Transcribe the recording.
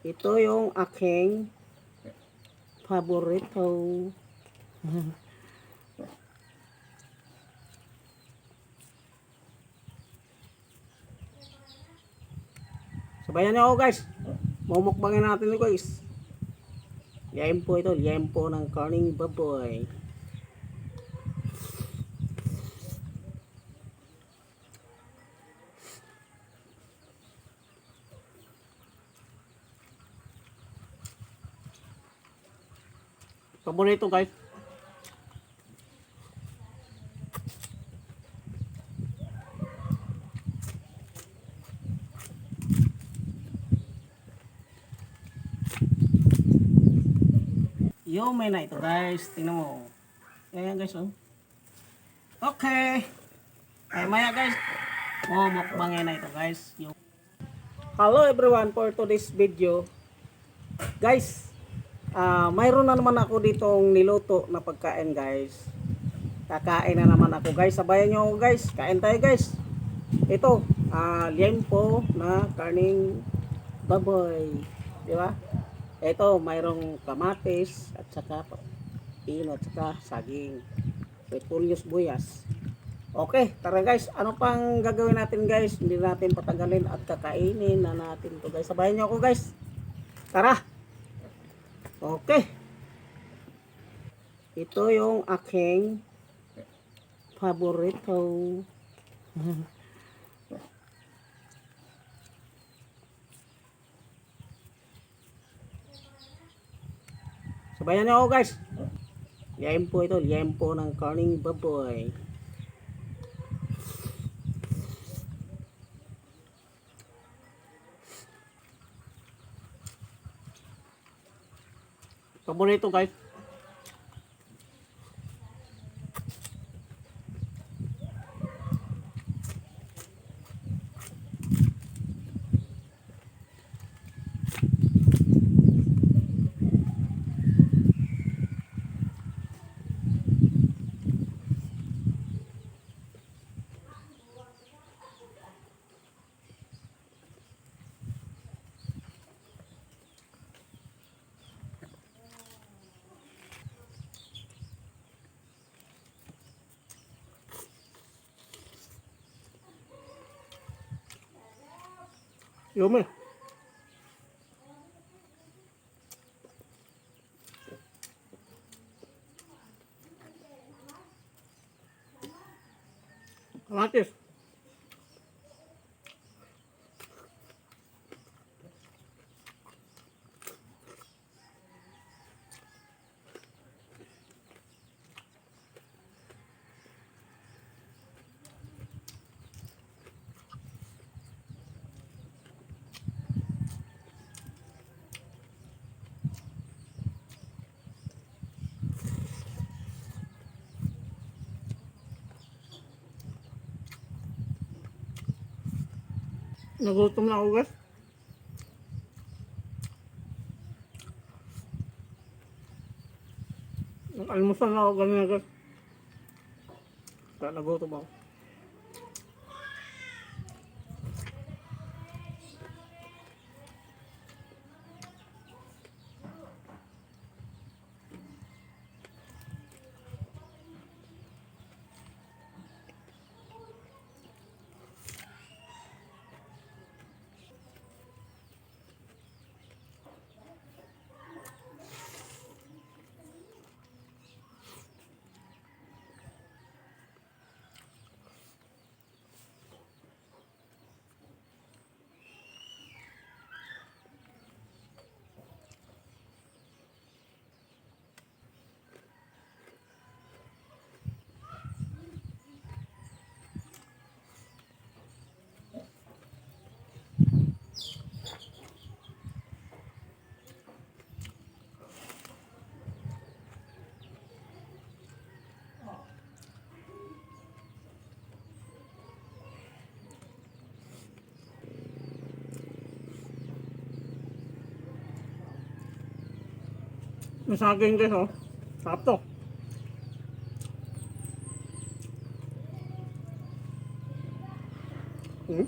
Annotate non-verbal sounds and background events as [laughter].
Ito yung aking paborito. Sabayan niyo ako guys. Mumukbangin natin ito guys. Liempo ito. Liempo ng karning baboy. Paborito guys. Yo, may na ito guys. Tingnan mo. Ayan guys oh. Okay. Ay maya guys. Oh, mukbangin na ito guys. Yung Hello everyone for today's video. Guys, ah mayroon na naman ako ditong niluto na pagkain guys. Kakain na naman ako guys. Sabayan nyo ako guys. Kain tayo guys. Ito, ah liempo na karning baboy. Di ba? Ito, mayroong kamatis at saka pino at saka saging. Petulius buyas. Okay, tara guys. Ano pang gagawin natin guys? Hindi natin patagalin at kakainin na natin to guys. Sabayan niyo ako guys. Tara. Okay. Ito yung aking paborito. [laughs] Sabayan niyo ako guys. Liempo ito. Liempo ng karning baboy. チョコレート Yummy. Kamatis. Nagutom na ako guys. Nag-almusal na ako ganyan guys. Kaya nagutom ako. May saging guys oh. Sarap to. Hmm?